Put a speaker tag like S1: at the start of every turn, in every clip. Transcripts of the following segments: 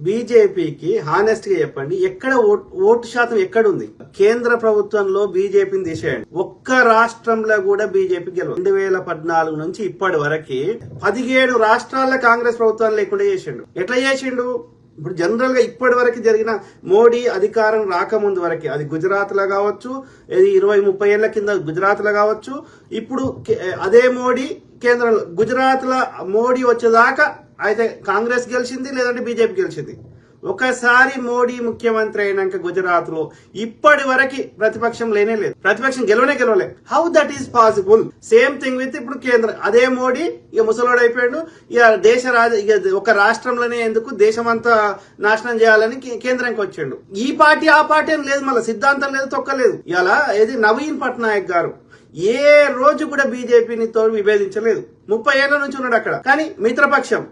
S1: బీజేపీకి హానెస్ట్గా చెప్పండి. ఎక్కడ ఓటు శాతం ఎక్కడ ఉంది కేంద్ర ప్రభుత్వంలో బీజేపీని తీసేయండి. ఒక్క రాష్ట్రంలో కూడా బీజేపీ గెలవ రెండు వేల పద్నాలుగు నుంచి ఇప్పటి వరకు పదిహేడు రాష్ట్రాల్లో కాంగ్రెస్ ప్రభుత్వం లేకుండా చేసిండు. ఎట్లా చేసిండు? ఇప్పుడు జనరల్గా ఇప్పటి వరకు జరిగిన మోడీ అధికారం రాకముందు వరకు అది గుజరాత్లో కావచ్చు ఇది ఇరవై ముప్పై ఏళ్ళ కింద గుజరాత్లో కావచ్చు ఇప్పుడు కే- అదే మోడీ కేంద్రంలో గుజరాత్లో మోడీ వచ్చేదాకా అయితే కాంగ్రెస్ గెలిచింది లేదంటే బీజేపీ గెలిచింది. ఒకసారి మోడీ ముఖ్యమంత్రి అయినాక గుజరాత్లో ఇప్పటి వరకు ప్రతిపక్షం లేనే లేదు. ప్రతిపక్షం గెలవనే గెలవలే. How that is possible same thing with ఇప్పుడు కేంద్రం అదే మోడీ ఇక ముసలోడు అయిపోయాడు. ఇక దేశ రాజ ఇక ఒక రాష్ట్రంలోనే ఎందుకు దేశమంతా నాశనం చేయాలని కేంద్రానికి వచ్చాడు. ఈ పార్టీ ఆ పార్టీ అని లేదు మళ్ళీ. సిద్ధాంతం లేదు తొక్కలేదు ఇలా ఏది నవీన్ పట్నాయక్ గారు ఏ రోజు కూడా బీజేపీని తో విభేదించలేదు. ముప్పై ఏళ్ళ నుంచి ఉన్నాడు అక్కడ. కానీ మిత్రపక్షం.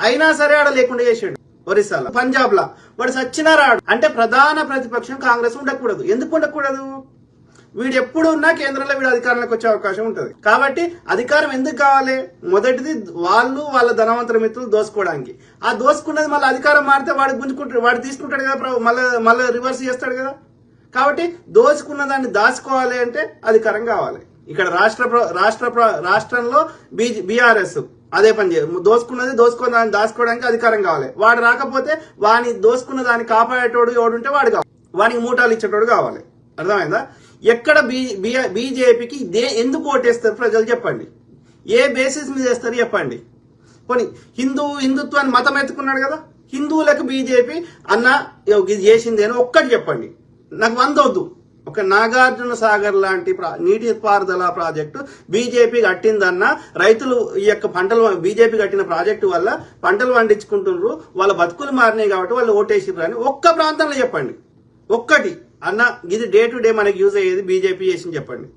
S1: అయినా సరే ఆడ లేకుండా చేసాడు ఒరిస్సాలో. పంజాబ్ లా వాడు సచ్చినా రాడు. అంటే ప్రధాన ప్రతిపక్షం కాంగ్రెస్ ఉండకూడదు. ఎందుకు ఉండకూడదు? వీడు ఎప్పుడు ఉన్నా కేంద్రంలో వీడు అధికారంలోకి వచ్చే అవకాశం ఉంటుంది. కాబట్టి అధికారం ఎందుకు కావాలి? మొదటిది వాళ్ళు వాళ్ళ ధనవంతుల మిత్రులు దోసుకోవడానికి. ఆ దోసుకున్నది మళ్ళీ అధికారం మారితే వాడు గుంజుకుంటాడు. వాడు తీసుకుంటాడు కదా మళ్ళీ మళ్ళీ రివర్స్ చేస్తాడు కదా. కాబట్టి దోచుకున్న దాన్ని దాచుకోవాలి అంటే అధికారం కావాలి. ఇక్కడ రాష్ట్ర ప్ర- రాష్ట్ర ప్ర- రాష్ట్రంలో బీజే బీఆర్ఎస్. అదే పని చేయ దోసుకున్నది దోసుకున్న దాన్ని దాచుకోవడానికి అధికారం కావాలి. వాడు రాకపోతే వాని దోసుకున్న దాన్ని కాపాడేటోడు ఎవడుంటే వాడు కావాలి. వానికి మూటాలు ఇచ్చేటోడు కావాలి. అర్థమైందా? ఎక్కడ బీ బీజేపీకి ఇదే ఎందుకు ఓటేస్తారు ప్రజలు చెప్పండి. ఏ బేసిస్ మీద వేస్తారు చెప్పండి. పోనీ హిందూ హిందుత్వాన్ని మతం ఎత్తుకున్నాడు కదా? హిందువులకు బీజేపీ అన్న ఇది చేసింది అని ఒక్కటి చెప్పండి. నాకు వంద వద్దు ఒక నాగార్జున సాగర్ లాంటి ప్రా- నీటి పారుదల ప్రాజెక్టు బీజేపీ కట్టిందన్న రైతులు ఈ యొక్క పంటలు బీజేపీ కట్టిన ప్రాజెక్టు వల్ల పంటలు పండించుకుంటున్నారు. వాళ్ళ బతుకులు మారినాయి కాబట్టి వాళ్ళు ఓటేసిర్రు అని ఒక్క ప్రాంతంలో చెప్పండి. ఒక్కటి అన్న ఇది డే టు డే మనకి యూజ్ అయ్యేది బీజేపీ చేసింది చెప్పండి.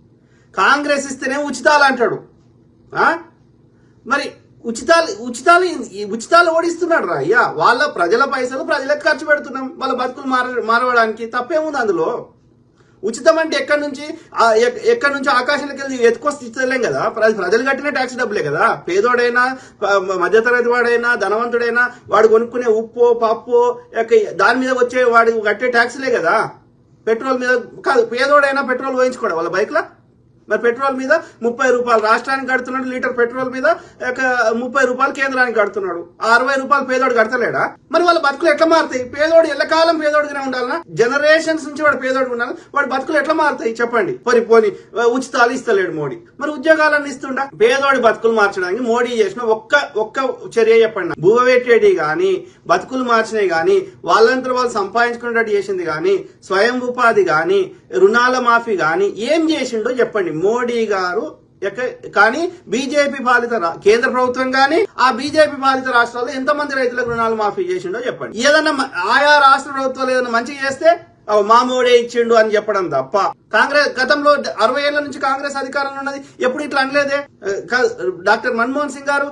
S1: కాంగ్రెస్ ఇస్తేనే ఉచితాలు అంటాడు. మరి ఉచితాలు ఉచితాలు ఈ ఉచితాలు ఓడిస్తున్నాడు రా అయ్యా. వాళ్ళ ప్రజల పైసలు ప్రజలకు ఖర్చు పెడుతున్నాం. వాళ్ళ బతుకులు మార మారవడానికి తప్పేముంది అందులో? ఉచితం అంటే ఎక్కడి నుంచి? ఎక్కడి నుంచి ఆకాశానికి వెళ్ళి ఎత్తుకొస్తే ఇస్తలేం కదా? ప్రజలు కట్టిన ట్యాక్స్ డబ్బులే కదా? పేదోడైనా మధ్యతరగతి వాడైనా ధనవంతుడైనా వాడు కొనుక్కునే ఉప్పు పప్పు దాని మీద వచ్చే వాడు కట్టే ట్యాక్స్లే కదా? పెట్రోల్ మీద కాదు పేదోడైనా పెట్రోల్ పోయించుకోవడం వాళ్ళ బైక్లో? మరి పెట్రోల్ మీద ముప్పై రూపాయలు రాష్ట్రానికి కడుతున్నాడు లీటర్ పెట్రోల్ మీద ఒక ముప్పై రూపాయలు కేంద్రానికి కడుతున్నాడు. అరవై రూపాయలు పేదోడు కడతలేడా? మరి వాళ్ళ బతుకులు ఎట్లా మారుతాయి? పేదోడు ఎల్లకాలం పేదోడుగానే ఉండాలన్నా జనరేషన్స్ నుంచి వాడు పేదోడు ఉండాలి వాడి బతుకులు ఎట్లా మారుతాయి? చెప్పండి. పోని పోని ఉచితాలు ఇస్తలేడు మోడీ. మరి ఉద్యోగాలను ఇస్తుండా? పేదోడి బతుకులు మార్చడానికి మోడీ చేసిన ఒక్క ఒక్క చర్య చెప్పండి. భూవేటేడి గాని బతుకులు మార్చినాయి గాని వాళ్ళంతా వాళ్ళు సంపాదించుకునేటట్టు చేసింది గాని స్వయం ఉపాధి గాని రుణాల మాఫీ కానీ ఏం చేసిండో చెప్పండి. మోడీ గారు కానీ బీజేపీ పాలిత రా- కేంద్ర ప్రభుత్వం కానీ ఆ బీజేపీ పాలిత రాష్ట్రాల్లో ఎంతమంది రైతులకు రుణాలు మాఫీ చేసిండో చెప్పండి. ఏదన్నా ఆయా రాష్ట్ర ప్రభుత్వాలు ఏదైనా మంచిగా చేస్తే మామూడే ఇచ్చిండు అని చెప్పడం తప్ప. కాంగ్రెస్ గతంలో అరవై ఏళ్ళ నుంచి కాంగ్రెస్ అధికారంలో ఉన్నది. ఎప్పుడు ఇట్లా అనలేదే? డాక్టర్ మన్మోహన్ సింగ్ గారు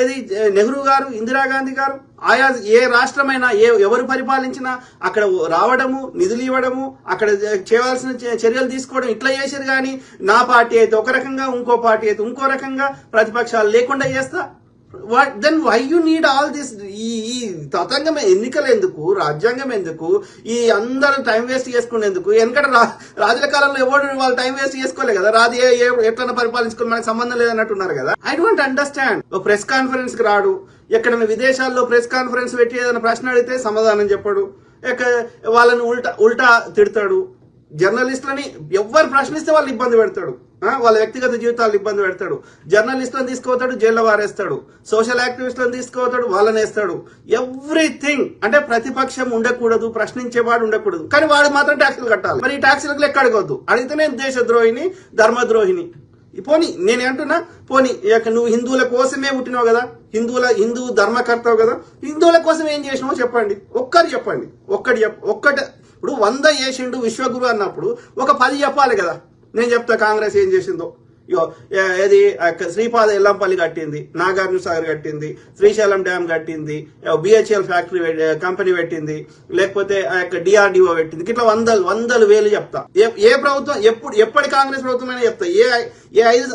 S1: ఏది నెహ్రూ గారు ఇందిరాగాంధీ గారు ఆయా ఏ రాష్ట్రమైనా ఏ ఎవరు పరిపాలించినా అక్కడ రావడము నిధులు ఇవ్వడము అక్కడ చేయవలసిన చర్యలు తీసుకోవడం ఇట్లా చేశారు కానీ నా పార్టీ అయితే ఒక రకంగా ఇంకో పార్టీ అయితే ఇంకో రకంగా ప్రతిపక్షాలు లేకుండా చేస్తా? What then why you need all this ఈ ఈ తతంగం ఎన్నికలు ఎందుకు? రాజ్యాంగం ఎందుకు? ఈ అందరూ టైం వేస్ట్ చేసుకునేందుకు? ఎందుకంటే రా రాజుల కాలంలో ఎవరు వాళ్ళు టైం వేస్ట్ చేసుకోలే కదా? రాజు ఏ ఏ- ఎట్లన్నా పరిపాలించుకోవాలి మనకు సంబంధం లేదన్నట్టున్నారు కదా? ఐ డోంట్ అండర్స్టాండ్ ఒక ప్రెస్ కాన్ఫరెన్స్కి రాడు. ఎక్కడైనా విదేశాల్లో ప్రెస్ కాన్ఫరెన్స్ పెట్టి ఏదైనా ప్రశ్న అడిగితే సమాధానం చెప్పడు. వాళ్ళని ఉల్టా ఉల్టా తిడతాడు. జర్నలిస్టులని ఎవరు ప్రశ్నిస్తే వాళ్ళు ఇబ్బంది పెడతాడు. వాళ్ళ వ్యక్తిగత జీవితాలు ఇబ్బంది పెడతాడు. జర్నలిస్టులను తీసుకుపోతాడు జైల్లో వారేస్తాడు. సోషల్ యాక్టివిస్టులను తీసుకుపోతాడు వాళ్ళని వేస్తాడు ఎవ్రీథింగ్ అంటే ప్రతిపక్షం ఉండకూడదు ప్రశ్నించేవాడు ఉండకూడదు. కానీ వాడు మాత్రం ట్యాక్సులు కట్టాలి. మరి ఈ ట్యాక్సులకు లెక్క అడగవద్దు అడిగితే నేను దేశద్రోహిని ధర్మద్రోహిని. పోని పోనీ నేను అంటున్నా పోనీ ఇక నువ్వు హిందువుల కోసమే పుట్టినావు కదా? హిందువుల హిందూ ధర్మకర్తవు కదా? హిందువుల కోసం ఏం చేసినావో చెప్పండి. ఒక్కటి చెప్పండి. ఒక్కటి చెప్ ఒక్కటి ఇప్పుడు వంద చేసిండు విశ్వగురు అన్నప్పుడు ఒక పది చెప్పాలి కదా? నేను చెప్తా కాంగ్రెస్ ఏం చేసిందో. ఏది ఆ యొక్క శ్రీపాద ఎల్లంపల్లి కట్టింది నాగార్జున సాగర్ కట్టింది శ్రీశైలం డ్యామ్ కట్టింది బిహెచ్ఎల్ ఫ్యాక్టరీ కంపెనీ పెట్టింది లేకపోతే ఆ యొక్క డిఆర్డిఓ పెట్టింది. ఇట్లా వందలు వందలు వేలు చెప్తా. ఏ ప్రభుత్వం ఎప్పుడు ఎప్పటి కాంగ్రెస్ ప్రభుత్వం అయినా చెప్తా. ఏ ఏ ఐదు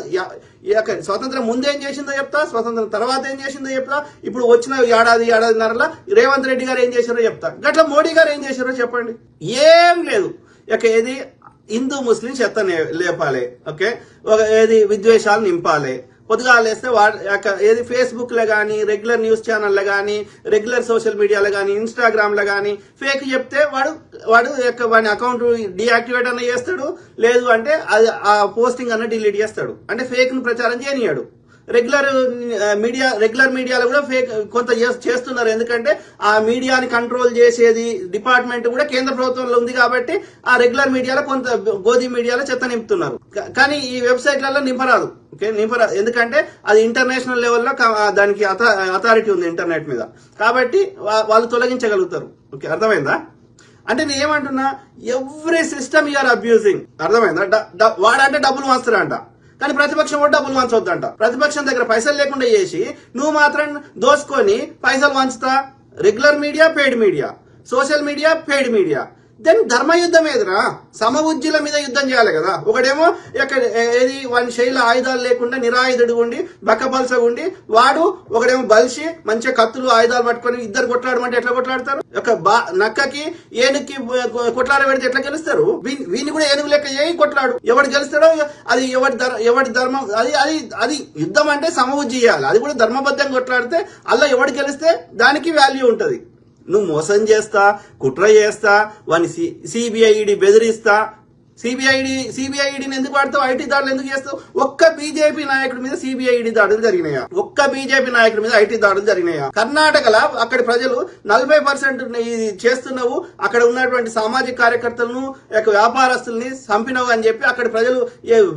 S1: స్వతంత్రం ముందేం ఏం చేసిందో చెప్తా స్వతంత్రం తర్వాత ఏం చేసిందో చెప్తా. ఇప్పుడు వచ్చిన ఏడాది ఏడాదిన్నరలో రేవంత్ రెడ్డి గారు ఏం చేశారో చెప్తా. గట్ల మోడీ గారు ఏం చేశారో చెప్పండి. ఏం లేదు. ఇక ఏది హిందూ ముస్లిం చెత్త నే- లేపాలి ఓకే? ఒక ఏది విద్వేషాలు నింపాలి. పొద్దుగా లేస్తే వాడు యొక్క ఏది ఫేస్బుక్లో కానీ రెగ్యులర్ న్యూస్ ఛానల్లో కానీ రెగ్యులర్ సోషల్ మీడియాలో కానీ ఇన్స్టాగ్రామ్లో కానీ ఫేక్ చెప్తే వాడు వాడు యొక్క వాడి అకౌంట్ డీయాక్టివేట్ అన్న చేస్తాడు. లేదు అంటే అది ఆ పోస్టింగ్ అన్న డిలీట్ చేస్తాడు. అంటే ఫేక్ను ప్రచారం చేయనియాడు రెగ్యులర్ మీడియా రెగ్యులర్ మీడియాలో కూడా ఫేక్ కొంత చేస్తున్నారు. ఎందుకంటే ఆ మీడియాని కంట్రోల్ చేసేది డిపార్ట్మెంట్ కూడా కేంద్ర ప్రభుత్వంలో ఉంది కాబట్టి ఆ రెగ్యులర్ మీడియాలో కొంత గోధి మీడియాలో చెత్త నింపుతున్నారు. కానీ ఈ వెబ్సైట్లలో నింపరాదు. ఓకే? నింపరాదు ఎందుకంటే అది ఇంటర్నేషనల్ లెవెల్లో దానికి అథారిటీ ఉంది ఇంటర్నెట్ మీద. కాబట్టి వా- వాళ్ళు తొలగించగలుగుతారు. ఓకే? అర్థమైందా? అంటే నేను ఏమంటున్నా ఎవ్రీ సిస్టమ్ యూఆర్ అబ్యూజింగ్. అర్థమైందా? వాడంటే డబ్బులు మాస్తారంట. కానీ ప్రతిపక్షం కూడా డబ్బులు వంచొద్దంట. ప్రతిపక్షం దగ్గర పైసలు లేకుండా చేసి నువ్వు మాత్రం దోసుకొని పైసలు వంచుతా? Regular media paid media social media paid media then ధర్మయుద్ధం ఏదిరా? సమబుజ్జుల మీద యుద్ధం చేయాలి కదా. ఒకడేమో ఇక్కడ ఏది వాని శైలి ఆయుధాలు లేకుండా నిరాయుధుడు ఉండి బక్కపలసగా ఉండి వాడు ఒకడేమో బలిసి మంచిగా కత్తులు ఆయుధాలు పట్టుకొని ఇద్దరు కొట్లాడమంటే ఎట్లా కొట్లాడతారు? ఒక బా నక్కకి ఏనుగుకి కొట్లాడ పెడితే ఎట్లా గెలుస్తారు? వీ- వీని కూడా ఏనుగు లెక్క ఏ కొట్లాడు. ఎవడు గెలుస్తాడో అది ఎవరి ధర ఎవరి ధర్మం అది అది అది యుద్ధం అంటే సమబుజ్జి చేయాలి. అది కూడా ధర్మబద్ధంగా కొట్లాడితే అలా ఎవడు గెలిస్తే దానికి వాల్యూ ఉంటది. నువ్వు మోసం చేస్తా కుట్ర చేస్తా వాని సిబిఐడి బెదిరిస్తా సిబిఐడి సిబిఐడిని ఎందుకు వాడతావు? ఐటీ దాడులు ఎందుకు చేస్తావు? ఒక్క బీజేపీ నాయకుడి మీద సిబిఐడి దాడులు జరిగినాయా? ఒక్క బీజేపీ నాయకుడి మీద ఐటీ దాడులు జరిగినాయా? కర్ణాటకలో అక్కడి ప్రజలు నలభై పర్సెంట్ చేస్తున్నావు అక్కడ ఉన్నటువంటి సామాజిక కార్యకర్తలను వ్యాపారస్తుల్ని చంపినవు అని చెప్పి అక్కడ ప్రజలు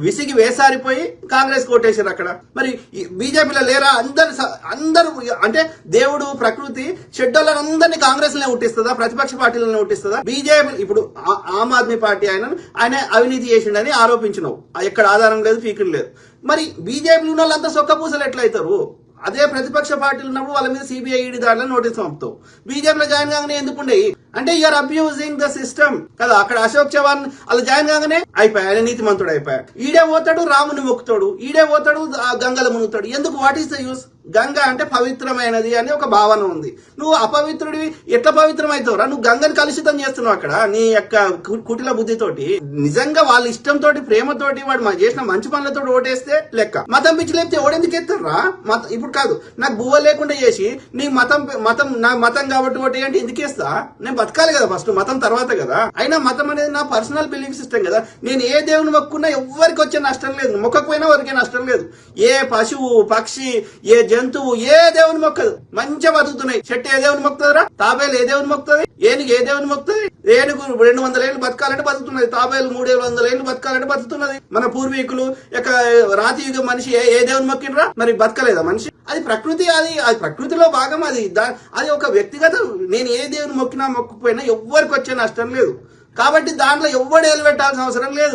S1: విసిగి వేసారిపోయి కాంగ్రెస్ కోటేశారు అక్కడ. మరి బీజేపీలో లేరా? అందరు అందరూ అంటే దేవుడు ప్రకృతి చెడ్డలను కాంగ్రెస్లోనే ఉట్టిస్తుందా? ప్రతిపక్ష పార్టీలనే ఉట్టిస్తుందా? బీజేపీ ఇప్పుడు ఆమ్ ఆద్మీ పార్టీ ఆయన ఆయన అవినీతి చేసిండని ఆరోపించినావు ఎక్కడ ఆధారం లేదు ఫీకిల్ లేదు. మరి బీజేపీ ఉన్న వాళ్ళంతా సొక్కపూసలు ఎట్లయితారు? అదే ప్రతిపక్ష పార్టీలు ఉన్నప్పుడు వాళ్ళ మీద సిబిఐ ఈడీ దాడిలో నోటీస్ పంపుతావు బీజేపీలో జాయిన్ కాగానే ఎందుకుండే అంటే యూఆర్ అబ్యూజింగ్ ద సిస్టమ్ కదా అక్కడ అశోక్ చవాన్ అలా జాయిన్ కాగానే అయిపోయా ఆయన నీతిమంతుడు అయిపోయాడు. ఈడే పోతాడు రాముని మొక్కుతాడు. ఈడే పోతాడు గంగల మునుగుతాడు. ఎందుకు? What is the use Ganga అంటే పవిత్రమైనది అని ఒక భావన ఉంది. నువ్వు అపవిత్రుడివి ఎట్లా పవిత్రం అవుతావురా నువ్వు గంగని కలుషితం చేస్తున్నావు అక్కడ. నీ యొక్క కు- కుటిల బుద్ధితోటి. నిజంగా వాళ్ళ ఇష్టంతో ప్రేమతోటి వాడు మా చేసిన మంచి పనులతో ఓటేస్తే లెక్క. మతం పిచ్చి లేపితే ఓడెందుకు ఎత్తారా? మత ఇప్పుడు కాదు. నాకు బువ్వ లేకుండా చేసి నీ మతం మతం నా మతం కాబట్టి ఓటే అంటే ఎందుకు వేస్తా నేను బతకాలి కదా ఫస్ట్ మతం తర్వాత కదా. అయినా మతం అనేది నా పర్సనల్ బిలీఫ్ సిస్టమ్ కదా. నేను ఏ దేవుని మొక్కున్నా ఎవరికి వచ్చే నష్టం లేదు. మొక్కకపోయినా ఎవరికే నష్టం లేదు. ఏ పశువు పక్షి ఏ జంతువు ఏ దేవుని మొక్కదు. మంచిగా బతుకుతున్నాయి. చెట్టు ఏ దేవుని మొక్కుతుందిరా? తాబేలు ఏ దేవుని మొక్కుతుంది? ఏనుగు ఏ దేవుని మొక్కుతుంది? ఏనుగు రెండు వందల ఏళ్ళు బతకాలంటే బతుకుతున్నది. తాబేలు మూడు వందల ఏళ్ళు బతకాలంటే బతుకుతున్నది. మన పూర్వీకులు యొక్క రాతి యుగ మనిషి ఏ ఏ దేవుని మొక్కినరా మరి బతకలేదా మనిషి? అది ప్రకృతి అది అది ప్రకృతిలో భాగం అది. అది ఒక వ్యక్తిగత నేను ఏ దేవుని మొక్కినా మొక్కుపోయినా ఎవ్వరికి వచ్చే నష్టం లేదు. కాబట్టి దాంట్లో ఎవ్వడు ఏలు అవసరం లేదు.